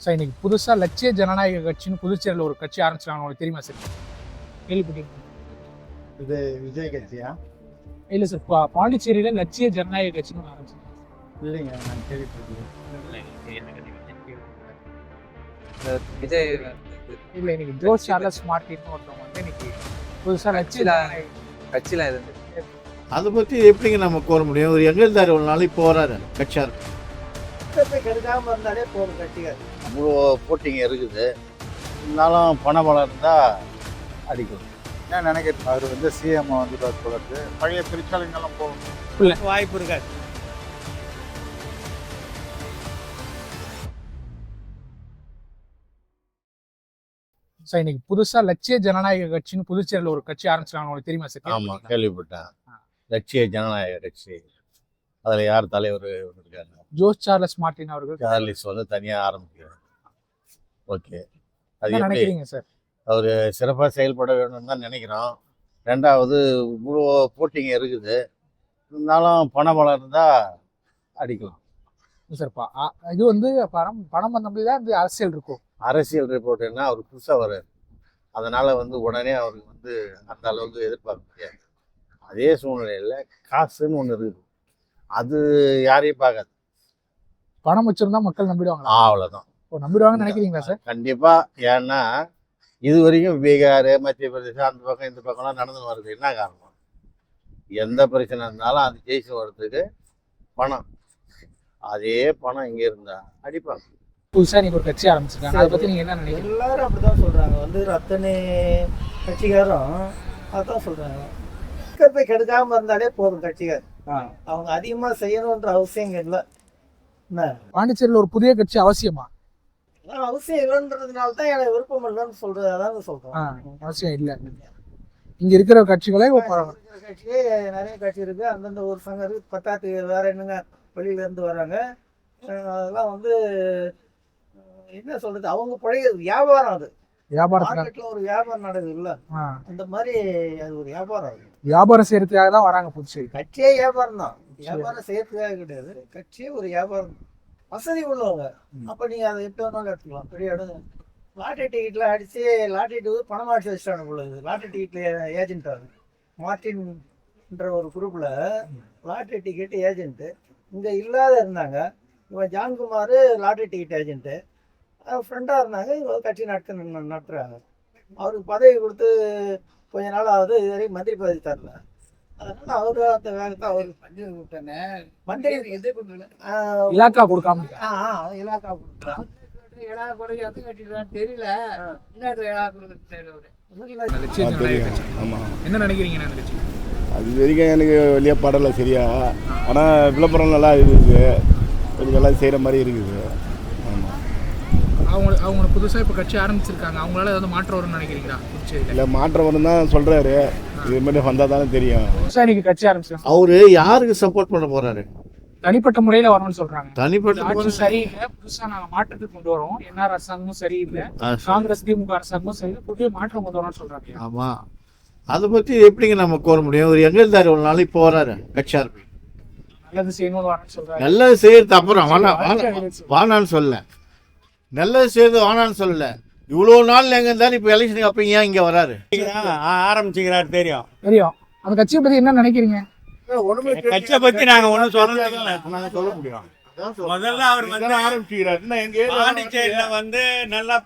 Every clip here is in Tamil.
சார் இன்னைக்கு புதுசா லட்சிய ஜனநாயக கட்சின்னு புதுச்சேரியில் ஒரு கட்சி ஆரம்பிச்சிருக்காங்க. உங்களுக்கு தெரியுமா சார் கேள்விப்பட்டீங்க இது விஜய் கட்சியா? இல்ல சார் பா- பாண்டிச்சேரியில லட்சிய ஜனநாயக கட்சின்னு ஆரம்பிச்சிருக்காங்க இல்லைங்க நான் கேள்விப்பட்டேன் விஜய் இல்ல இன்னைக்கு ஜோஸ் சார்லஸ் மார்டின் ஒருத்தவங்க வந்து இன்னைக்கு புதுசா லட்சிய கட்சியில- இருந்து அதை பற்றி எப்படிங்க நம்ம கோர முடியும்? ஒரு எங்கிருந்தாரு ஒரு நாளைக்கு போறாரு கட்சியார் கெடுக்காம இருந்தாலே போதும் கட்சிக்கார் அவ்வளோ போட்டிங்க இருக்குது. இருந்தாலும் பண பலம் இருந்தால் அடிக்கும். என்ன நினைக்கிறேன் அவர் வந்து சிஎம் வந்துட்டார் போல இருக்கு பழைய பிரிச்சாலைங்கெல்லாம் போகும். வாய்ப்பு இருக்காது. சார் இன்னைக்கு புதுசா லட்சிய ஜனநாயக கட்சின்னு புதுச்சேரியில் ஒரு கட்சி ஆரம்பிச்சிருக்காங்க உங்களுக்கு தெரியுமா சார் ஆமாம் கேள்விப்பட்டேன். லட்சிய ஜனநாயக கட்சி. அதில் யார் தலைவர் இருக்காங்க ஜோஸ் சார்லஸ் மார்டின் அவர்கள். சார்லிஸ் வந்து தனியாக ஆரம்பிக்கிறார். ஓகே. அது நினைக்கிறீங்க சார்? அவர் சிறப்பாக செயல்பட வேணும்னு தான் நினைக்கிறோம். ரெண்டாவது இவ்வளோ போட்டிங்க இருக்குது. இருந்தாலும் பண பலம் இருந்தால் அடிக்கலாம் சார் பா- அ- இது வந்து பணம் பணம் வந்த தான் அரசியல் இருக்கும். அரசியல் ரிப்போர்ட்டுன்னா அவர் புதுசாக வர்றாரு. அதனால வந்து உடனே அவருக்கு வந்து அந்த அளவுக்கு எதிர்பார்க்க முடியாது அதே சூழ்நிலையில் காசுன்னு ஒன்று இருக்குது. அது யாரையும் பார்க்காது. பணம் வச்சிருந்தா மக்கள் நம்பிடுவாங்களா? அவ்வளோதான் ஓ, நம்பிடுவாங்கன்னு நினைக்கிறீங்களா சார்? கண்டிப்பாக ஏன்னா இது வரைக்கும் பீகார் மத்திய பிரதேசம் அந்த பக்கம் இந்த பக்கம்லாம் நடந்து வருது என்ன காரணம்? எந்த பிரச்சனை இருந்தாலும் அது ஜெயிச்சு வர்றதுக்கு பணம். அதே பணம் இங்கே இருந்தா அடிப்பாங்க. புதுசா நீங்க ஒரு கட்சி ஆரம்பிச்சிருக்காங்க. அதை பத்தி நீங்க என்ன நினைக்கிறீங்க? எல்லாரும் அப்படிதான் சொல்றாங்க. வந்து அத்தனை கட்சிக்காரும் அதான் சொல்றாங்க. போய் கெடுக்காம இருந்தாலே போதும் கட்சிக்கார் அவங்க அதிகமா செய்யணுன்ற அவசியம் இல்லை. பாண்டிச்சேரியில் ஒரு புதிய கட்சி அவசியமா? அவசியம் இல்லைன்றதுனால தான் எனக்கு விருப்பம் இல்லைன்னு சொல்றது அதான் சொல்றேன். அவசியம் இல்ல. இங்க இருக்கிற கட்சிகளே கட்சியே நிறைய கட்சி இருக்கு. அந்தந்த ஒரு சங்கம் இருக்கு பத்தாத்துக்கு வேற என்னங்க வெளியில இருந்து வராங்க. அதெல்லாம் வந்து என்ன சொல்றது அவங்க பழைய வியாபாரம் அது. மார்க்கெட்ல ஒரு வியாபாரம் நடக்குது இல்ல. அந்த மாதிரி அது ஒரு வியாபாரம் அது. வியாபாரம் செய்யறதுக்காக தான் வராங்க புதுச்சேரி. கட்சியே வியாபாரம் தான். வியாபாரம் செய்யறதுக்காக கிடையாது. கட்சியே ஒரு வியாபாரம். வசதி உள்ளவங்க. அப்ப நீங்க அதை எப்படி வேணாலும் எடுத்துக்கலாம். பெரிய இடம். லாட்டரி டிக்கெட்ல அடிச்சு லாட்டரி டிக்கெட் பணம் அடிச்சு வச்சிட்டாங்க பொழுது லாட்டரி டிக்கெட்ல ஏஜென்ட் ஆகுது மார்டின்ன்ற ஒரு குரூப்ல லாட்டரி டிக்கெட் ஏஜென்ட். இங்க இல்லாத இருந்தாங்க. இவன் ஜான்குமார் லாட்டரி டிக்கெட் ஏஜென்ட்டு ஃப்ரெண்டாக இருந்தாங்க. இவங்க கட்சி நடத்த நடத்துறாங்க. அவருக்கு பதவி கொடுத்து கொஞ்ச நாள் ஆகுது இது வரைக்கும் மந்திரி பதவி தரல. அதனால அவரு அந்த வேகத்தை அவர் மந்திரி எது இலாக்கா கொடுக்காம. ஆ ஆ, இலாக்கா கொடுத்தாங்க தெரியல லட்சிய ஜனநாயக கட்சி ஆமாம் என்ன நினைக்கிறீங்க அது வரைக்கும் எனக்கு வெளியே படலை சரியா. ஆனால் விளம்பரம் நல்லா இருக்குது. கொஞ்சம் நல்லா செய்கிற மாதிரி இருக்குது. அவங்க அவங்க புதுசா இப்ப கட்சி ஆரம்பிச்சிருக்காங்க. அவங்களால ஏதாவது மாற்றம் வரும்னு நினைக்கிறீங்களா? இல்லை மாற்றம் வரும் தான் சொல்கிறாரு இது மாதிரி வந்தால் தானே தெரியும். இன்னைக்கு கட்சி ஆரம்பிச்சிருக்காங்க. அவரு யாருக்கு சப்போர்ட் பண்ண போறாரு? தனிப்பட்ட முறையில வரணும்னு சொல்றாங்க. தனிப்பட்ட ஆட்சி முறையில- சரியில்லை. புதுசா நாங்க மாற்றத்துக்கு கொண்டு வரோம். என்ஆர் அரசாங்கமும் சரியில்லை. காங்கிரஸ் திமுக அரசாங்கமும் சரியில்லை. புதிய மாற்றம் கொண்டு வரோம்னு சொல்றாங்க. ஆமா. அதை பற்றி எப்படிங்க நம்ம கோர முடியும்? ஒரு எங்கிருந்தாரு ஒரு நாளைக்கு போறாரு கட்சியார் நல்லது செய்யணும்னு வரேன்னு சொல்றாங்க நல்லது செய்யறது அப்புறம். வேணா வேணா- வேணான்னு சொல்லல நல்லது செய்யறது வேணான்னு சொல்லல. இவ்வளோ நாள் எங்க இருந்தாலும் இப்போ எலெக்ஷனுக்கு அப்போ ஏன் இங்கே வராரு? ஆரம்பிச்சுக்கிறாரு தெரியும். தெரியும். அந்த கட்சியை பத்தி என்ன நினைக்கிறீங்க? கட்சியை பத்தி நாங்க ஒண்ணும் சொல்றது இல்ல. நாங்கள் சொல்ல முடியும். முதல்ல அவர் வந்து ஆரம்பிச்சுக்கிறாரு? பாண்டிச்சேரியில வந்து நல்லா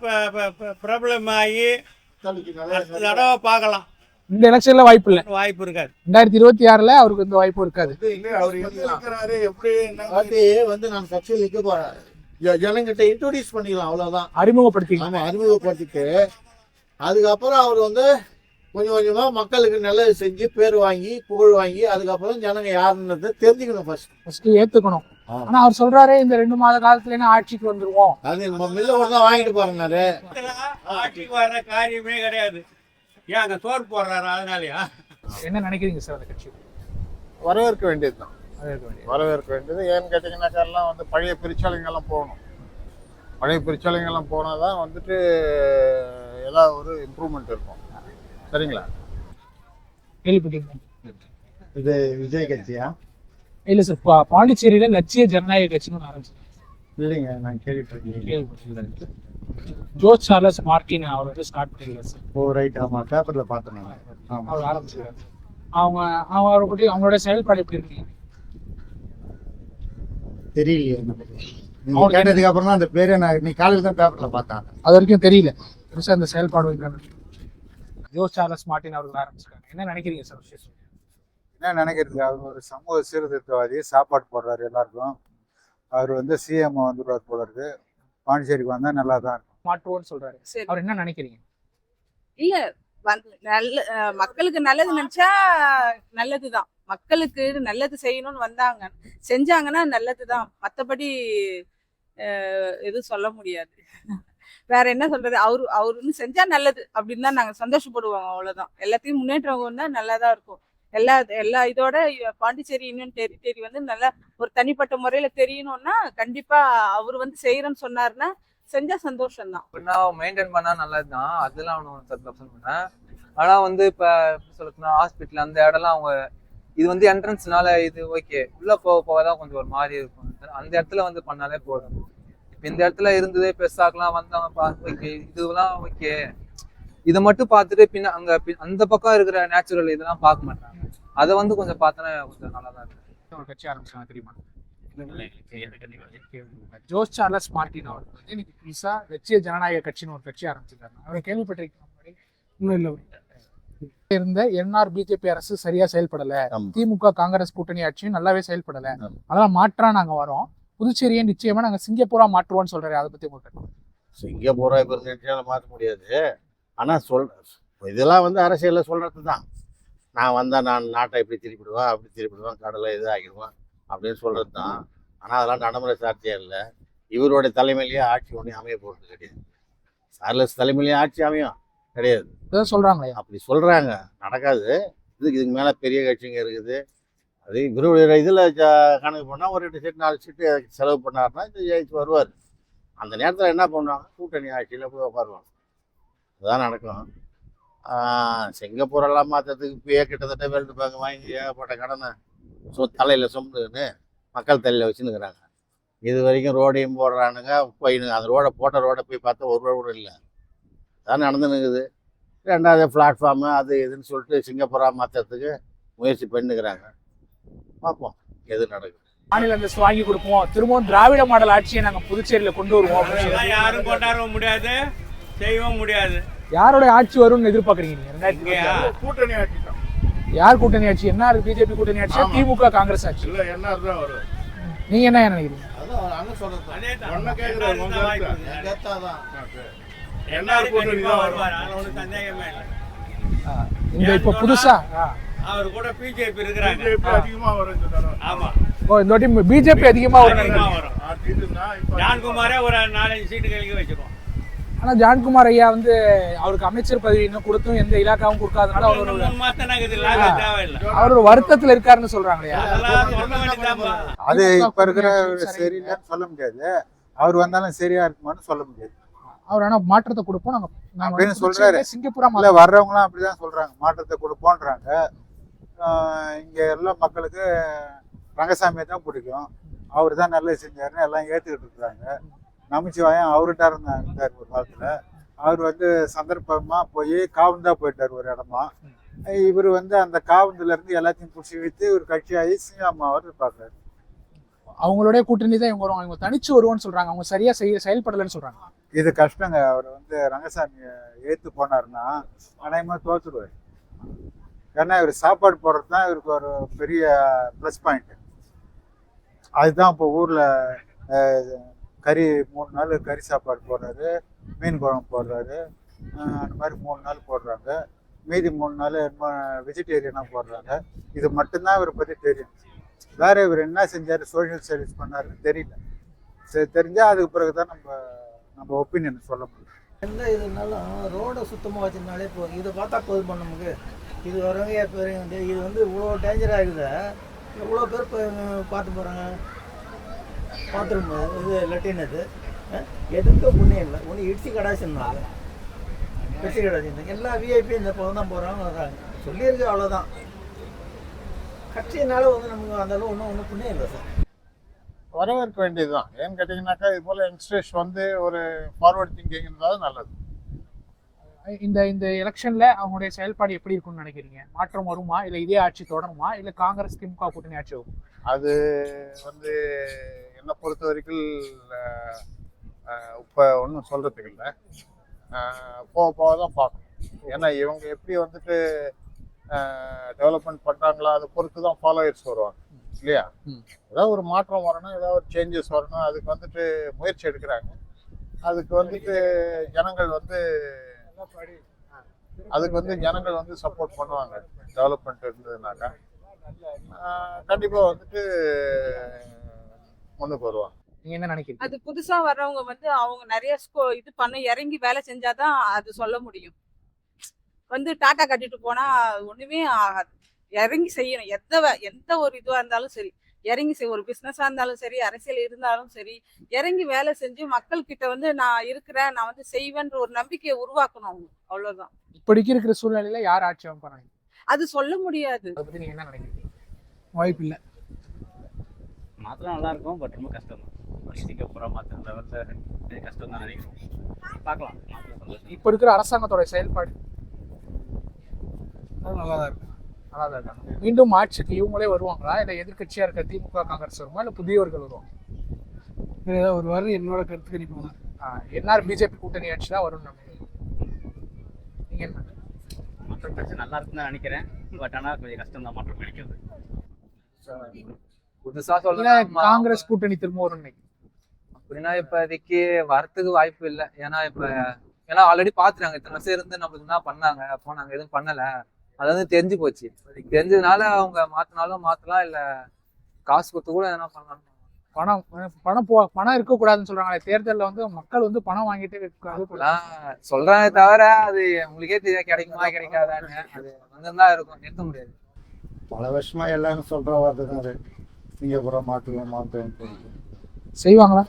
பிரபலம் ஆகி தடவை பார்க்கலாம். இந்த எலெக்ஷன்ல வாய்ப்பு இல்ல. வாய்ப்பு இருக்காது. ரெண்டாயிரத்தி இருபத்தி ஆறுல அவருக்கு இந்த வாய்ப்பு இருக்காது. அவர் எப்படி வந்து நான் கட்சியில் நிற்க போறேன் ஜ- ஜனங்கிட்ட இன்ட்ரோடியூஸ் பண்ணிக்கலாம் அவ்வளோதான் அறிமுகப்படுத்திக்கலாம். ஆமாம் அறிமுகப்படுத்திட்டு அதுக்கப்புறம் அவர் வந்து கொஞ்சம் கொஞ்சமாக மக்களுக்கு நல்லது செஞ்சு பேர் வாங்கி புகழ் வாங்கி அதுக்கப்புறம் ஜனங்க யாருன்றது தெரிஞ்சுக்கணும் ஃபர்ஸ்ட் ஃபர்ஸ்ட் ஏத்துக்கணும். ஆ. ஆனா அவர் சொல்றாரு இந்த ரெண்டு மாத காலத்துல ஆட்சிக்கு வந்துருவோம். அது நம்ம மில்ல ஒரு தான் வாங்கிட்டு போறேன்னாரு ஆட்சிக்கு வர காரியமே கிடையாது. ஏன் அங்க சோறு போடுறாரு அதனாலயா? என்ன நினைக்கிறீங்க சார் அந்த கட்சி? வரவேற்க வேண்டியதுதான். வரவேற்க வேண்டியது. ஏன்னு கேட்டிங்கன்னாக்கா எல்லாம் வந்து பழைய பிரிச்சாலைங்கெல்லாம் போகணும். பழைய பிரிச்சாலைங்கெல்லாம் போனால் தான் வந்துட்டு ஏதாவது ஒரு இம்ப்ரூவ்மெண்ட் இருக்கும். சரிங்களா? இது விஜய் கட்சியா? இல்ல சார் பா- பாண்டிச்சேரியில லட்சிய ஜனநாயக கட்சின்னு ஆரம்பிச்சிருக்காங்க இல்லைங்க நான் கேள்விப்பட்டேன் ஜோஸ் சார்லஸ் மார்டின் அவர் வந்து ஸ்டார்ட் பண்ணிருக்காரு சார். ஓ ரைட் ஆமாம் பேப்பரில் பார்த்தேன் அவர் ஆரம்பிச்சிருக்காரு. அவங்க அவங்க அவரை பற்றி அவங்களோட செயல்பாடு எப்படி இருக்கு? தெரியலையே அவருக்கு கேட்டதுக்கு அப்புறம் தான் அந்த பேரே நான் நீ காலையில் தான் பேப்பரில் பார்த்தேன் அது வரைக்கும் தெரியல. பெருசா அந்த செயல்பாடு ஜோஸ் சார்லஸ் மார்டின் அவர்கள் ஆரம்பிச்சிருக்காங்க. என்ன நினைக்கிறீங்க சார் விஷயம் என்ன நினைக்கிறது அவர் ஒரு சமூக சீர்திருத்தவாதி சாப்பாடு போடுறாரு எல்லாருக்கும். அவர் வந்து சிஎம் வந்துடுவார் போல இருக்கு. பாண்டிச்சேரிக்கு வந்தால் நல்லா தான் இருக்கும். மாற்றுவோம்னு சொல்றாரு. சரி. அவர் என்ன நினைக்கிறீங்க? இல்ல நல்ல மக்களுக்கு நல்லது நினைச்சா நல்லதுதான். மக்களுக்கு நல்லது செய்யணும்னு வந்தாங்க. செஞ்சாங்கன்னா நல்லது தான் மற்றபடி எதுவும் சொல்ல முடியாது. வேற என்ன சொல்றது? அவரு அவருன்னு செஞ்சா நல்லது அப்படின்னு தான் நாங்க சந்தோஷப்படுவோம் அவ்வளவுதான். எல்லாத்தையும் முன்னேற்றம் வந்தா நல்லாதான் இருக்கும். எல்லா எல்லா இதோட பாண்டிச்சேரி தெரி டெரிட்டரி வந்து நல்லா ஒரு தனிப்பட்ட முறையில தெரியணும்னா கண்டிப்பா அவர் வந்து செய்யறேன்னு சொன்னாருன்னா செஞ்சா சந்தோஷம்தான். அப்படின்னா மெயின்டைன் பண்ணா நல்லதுதான். அதெல்லாம் அவனு தப்பு பண்ணேன் ஆனா வந்து இப்ப எப்படி சொல்லணும்னா ஹாஸ்பிட்டல் அந்த இடம்லாம் அவங்க இது வந்து என்ட்ரன்ஸ்னால இது ஓகே உள்ள போக போக தான் கொஞ்சம் ஒரு மாதிரி இருக்கும். அந்த இடத்துல வந்து பண்ணாலே போதும். இப்ப இந்த இடத்துல இருந்தது பெருசாக்கலாம் பார்த்து ஓகே இதுலாம் ஓகே இதை மட்டும் பார்த்துட்டு பின்ன அங்க பி- அந்த பக்கம் இருக்கிற நேச்சுரல் இதெல்லாம் பார்க்க மாட்டாங்க. அதை வந்து கொஞ்சம் பார்த்தோன்னா கொஞ்சம் நல்லா தான் இருக்கும். ஒரு கட்சி ஆரம்பிச்சாங்க தெரியுமா? ஜோஸ் சார்லஸ் மார்டின் அவர் வந்து இன்னைக்கு புதுசா லட்சிய ஜனநாயக கட்சின்னு ஒரு கட்சி ஆரம்பிச்சிருக்காங்க. அவரை கேள்விப்பட்டிருக்கீங்க முன்னாடி? இன்னும் இல்லை இருந்த என்ஆர் பிஜேபி அரசு சரியா செயல்படல. திமுக காங்கிரஸ் கூட்டணி ஆட்சியும் நல்லாவே செயல்படல. அதெல்லாம் மாற்றா நாங்க வரோம். புதுச்சேரியை நிச்சயமா நாங்க சிங்கப்பூரா மாற்றுவோம்னு சொல்றாரு. அதை பத்தி உங்களுக்கு சிங்கப்பூரா இப்போ மாற்ற முடியாது. ஆனால் சொல் இதெல்லாம் வந்து அரசியலில் சொல்கிறது தான் நான் வந்தால் நான் நாட்டை இப்படி திருப்பிடுவேன் அப்படி திருப்பிடுவேன் கடலை இது ஆகிடுவேன் அப்படின்னு சொல்கிறது தான் ஆனால் அதெல்லாம் நடைமுறை சாத்தியம் இல்லை. இவருடைய தலைமையிலேயே ஆட்சி ஒன்றும் அமைய போகிறது கிடையாது. சார்லஸ் தலைமையிலேயே ஆட்சி அமையும். கிடையாது. சொல்றாங்களே. அப்படி சொல்கிறாங்க நடக்காது. இதுக்கு இதுக்கு மேலே பெரிய கட்சிங்க இருக்குது. அது இவருடைய இதில் கணக்கு பண்ணால் ஒரு ரெண்டு சீட் நாலு சீட்டு செலவு பண்ணாருன்னா இது ஜெயிச்சு வருவார். அந்த நேரத்தில் என்ன பண்ணுவாங்க? கூட்டணி ஆட்சியில் போய் உட்காருவாங்க அதுதான் நடக்கும். ஆஹ் சிங்கப்பூரெல்லாம் மாற்றத்துக்கு இப்பயே கிட்டத்தட்ட வேர்ல்டு பேங்க் வாங்கி ஏகப்பட்ட கடனை சொ தலையில் சுமந்துன்னு மக்கள் தலையில் வச்சுன்னுக்குறாங்க. இது வரைக்கும் ரோடையும் போடுறானுங்க போயினுங்க அந்த ரோடை போட்ட ரோடை போய் பார்த்தா ஒரு ரோடு கூட இல்லை. அதான் நடந்துனுக்குது ரெண்டாவது பிளாட்ஃபார்மு அது இதுன்னு சொல்லிட்டு சிங்கப்பூராக மாற்றுறதுக்கு முயற்சி பண்ணிக்கிறாங்க. பார்ப்போம் எது நடக்குது. மாநில அந்தஸ்து வாங்கி கொடுப்போம். திரும்பவும் திராவிட மாடல் ஆட்சியை நாங்க புதுச்சேரியில கொண்டு வருவோம் யாரும் கொண்டாடவும் முடியாது செய்யவும் முடியாது. யாரோட ஆட்சி வரும்னு எதிர்பார்க்கறீங்க ரெண்டாயிரத்தி? கூட்டணி ஆட்சி தான். யார் கூட்டணி ஆட்சி? என்ன பிஜேபி கூட்டணி ஆட்சியா. திமுக காங்கிரஸ் ஆட்சி? இல்லை என்ன தான் வரும் நீங்க என்ன நினைக்கிறீங்க? இப்ப புதுசா. அவர் கூட பிஜேபி இருக்கிறாங்க. அதிகமா வரும் ஆமா. ஓ இந்த வாட்டி பிஜேபி அதிகமா வரும். ஜான்குமாரே ஒரு நாலஞ்சு சீட்டு கழிக்க வச்சிருக்கோம் ஆனா ஜான்குமார் ஐயா வந்து அவருக்கு அமைச்சர் பதவி இன்னும் கொடுத்தும் எந்த இலாக்காவும் கொடுக்காதனால அவர் அவர் ஒரு வருத்தத்துல இருக்காருன்னு சொல்றாங்களே. அது இப்போ இருக்கிற சரியில்லைன்னு சொல்ல முடியாது. அவர் வந்தாலும் சரியா இருக்குமான்னு சொல்ல முடியாது. அவர் ஆனா மாற்றத்தை கொடுப்போம். நாங்க நாங்க அப்படின்னு சொல்றாரு. சிங்கப்பூரா இல்லை. வர்றவங்களாம் அப்படிதான் சொல்றாங்க. மாற்றத்தை கொடுப்போன்றாங்க. இங்க எல்லாம் மக்களுக்கு ரங்கசாமியை தான் பிடிக்கும். அவர் தான் நல்லது செஞ்சாருன்னு எல்லாம் ஏற்றுக்கிட்டு இருக்கிறாங்க நமச்சிவாயம் அவர்கிட்ட இருந்தாங்க இருந்தார் ஒரு காலத்தில். அவர் வந்து சந்தர்ப்பமாக போய் காவுந்தா போயிட்டார் ஒரு இடமா. இவர் வந்து அந்த காவுந்துல இருந்து எல்லாத்தையும் பிடிச்சி வைத்து ஒரு கட்சியாகி சிங்காமாவர் பார்க்குறாரு அவங்களோட கூட்டணி தான் இவங்க வருவாங்க. இவங்க தனிச்சு வருவோம்னு சொல்றாங்க. அவங்க சரியா செய்ய செயல்படலைன்னு சொல்றாங்க. இது கஷ்டங்க. அவர் வந்து ரங்கசாமி ஏற்று போனாருன்னா அநேகமாக தோத்துடுவார் ஏன்னா இவர் சாப்பாடு போடுறது தான் இவருக்கு ஒரு பெரிய ப்ளஸ் பாயிண்ட் அதுதான் இப்போ ஊரில் கறி மூணு நாள் கறி சாப்பாடு போடுறாரு மீன் குழம்பு போடுறாரு அந்த மாதிரி மூணு நாள் போடுறாங்க. மீதி மூணு நாள் வெஜிடேரியனாக போடுறாங்க. இது மட்டும்தான் இவரை பற்றி தெரியும் வேற இவர் என்ன செஞ்சார்? சோஷியல் சர்வீஸ் பண்ணாருன்னு தெரியல. சரி தெரிஞ்சால் அதுக்கு பிறகு தான் நம்ம நம்ம ஒப்பீனியன் சொல்ல முடியும். எந்த இதுனாலும் ரோடை சுத்தமாக வச்சுருந்தாலே போதும். இதை பார்த்தா போதும் நமக்கு. இது வரவங்க பெரியவங்க இது வந்து இவ்வளோ டேஞ்சராக இருக்குது. இவ்வளோ பேர் பார்த்து போகிறாங்க பாத்ரூம் இது லெட்டின் இது அஹ், எதுக்கும் புண்ணியம் இல்லை. ஒன்று இடிச்சு கடாச்சிருந்தாங்க இடிச்சு கடாச்சிருந்தாங்க எல்லா விஐபி இந்த பக்கம் தான் போகிறாங்க வர்றாங்க சொல்லியிருக்கு அவ்வளோதான் கட்சியினால வந்து நமக்கு அந்த அளவு ஒன்றும் ஒன்றும் புண்ணியம் இல்லை சார். வரவேற்க வேண்டியதுதான். ஏன்னு கேட்டிங்கனாக்கா இது போல் யங்ஸ்டர்ஸ் வந்து ஒரு ஃபார்வர்ட் திங்கிங் இருந்தால் நல்லது. இந்த இந்த எலெக்ஷன்ல அவங்களுடைய செயல்பாடு எப்படி இருக்கும்னு நினைக்கிறீங்க? மாற்றம் வருமா? இல்ல இதே ஆட்சி தொடருமா? இல்ல காங்கிரஸ் திமுக கூட்டணி ஆட்சி வரும்? அது வந்து என்னை பொறுத்த வரைக்கும் இப்போ ஒன்றும் சொல்கிறதுக்கு இல்லை. போக போக தான் பார்க்கணும். ஏன்னா இவங்க எப்படி வந்துட்டு டெவலப்மெண்ட் பண்ணுறாங்களோ அதை பொறுத்து தான் ஃபாலோயர்ஸ் வருவாங்க இல்லையா. ஏதாவது ஒரு மாற்றம் வரணும் ஏதாவது ஒரு சேஞ்சஸ் வரணும் அதுக்கு வந்துட்டு முயற்சி எடுக்கிறாங்க. அதுக்கு வந்துட்டு ஜனங்கள் வந்து அதுக்கு வந்து ஜனங்கள் வந்து சப்போர்ட் பண்ணுவாங்க டெவலப்மெண்ட் இருந்ததுனாக்கா. கண்டிப்பாக வந்துட்டு முன்னுக்கு வருவாங்க. நீங்க என்ன நினைக்கிறீங்க? அது புதுசா வர்றவங்க வந்து அவங்க நிறைய ஸ்கோ இது பண்ண இறங்கி வேலை செஞ்சாதான் அது சொல்ல முடியும். வந்து டாட்டா கட்டிட்டு போனா ஒண்ணுமே ஆகாது. இறங்கி செய்யணும். எந்த எந்த ஒரு இதுவா இருந்தாலும் சரி இறங்கி செய் ஒரு பிசினஸா இருந்தாலும் சரி அரசியல் இருந்தாலும் சரி இறங்கி வேலை செஞ்சு மக்கள் கிட்ட வந்து நான் இருக்கிறேன் நான் வந்து செய்வேன்ற ஒரு நம்பிக்கையை உருவாக்கணும் அவங்க. அவ்வளவுதான். இப்படிக்கு இருக்கிற சூழ்நிலையில யார் ஆட்சி அமைப்பாங்க அது சொல்ல முடியாது. அதை பத்தி நீங்க என்ன நினைக்கிறீங்க? வாய்ப்பு இல்லை. மாத்திரம் நல்லா இருக்கும் பட் ரொம்ப கஷ்டம் தான் சீக்கிரம் மாத்திர லெவலில் கஷ்டம் தான் நினைக்கிறோம். பார்க்கலாம். இப்ப இருக்கிற அரசாங்கத்தோட செயல்பாடு நல்லா தான் இருக்கு. நல்லா தான் இருக்காங்க. மீண்டும் ஆட்சிக்கு இவங்களே வருவாங்களா? இல்ல எதிர்க்கட்சியா இருக்க திமுக காங்கிரஸ் வருமா? இல்ல புதியவர்கள் வருவாங்க வேற ஏதாவது ஒரு வாரம் என்னோட கருத்து கணிப்பு என்ஆர் பிஜேபி கூட்டணி ஆட்சி தான் வரும்னு நம்புறீங்க. நீங்க என்ன? மாற்றம் பிரச்சனை நல்லா இருக்குன்னு தான் நினைக்கிறேன். பட் ஆனால் கொஞ்சம் கஷ்டம் தான் மாற்றம் கிடைக்கிறது. புதுசா இல்ல சொல்லலாம் காங்கிரஸ் கூட்டணி திரும்ப நினைக்கிறீங்க அப்படின்னா இப்போதைக்கு வரத்துக்கு வாய்ப்பு இல்லை. ஏன்னா இப்ப ஏன்னா ஆல்ரெடி பாத்துட்டாங்க இத்தனை வருஷம் இருந்து நம்மளுக்கு என்ன பண்ணாங்க? போனாங்க. எதுவும் பண்ணல. அது வந்து தெரிஞ்சு போச்சு. தெரிஞ்சதுனால அவங்க மாத்தினாலும் மாத்தலாம் இல்ல காசு கொடுத்து கூட எதனா பண்ணலாம் பணம் பணம் போ பணம் இருக்கக்கூடாதுன்னு சொல்றாங்களே தேர்தல்ல வந்து மக்கள் வந்து பணம் வாங்கிட்டு சொல்றாங்க தவிர அது உங்களுக்கே தெரியாது கிடைக்குமா கிடைக்காதான்னு. அது அங்கதான் இருக்கும் நிறுத்த முடியாது. பல வருஷமா எல்லாரும் சொல்ற வார்த்தை தான் சிங்கப்பூரம் மாற்றுவோம் மாற்றுவோம் செய்வாங்களா?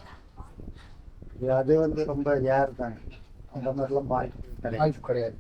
அது வந்து ரொம்ப யார் தாங்க. அந்த மாதிரிலாம் வாய்ப்பு கிடையாது.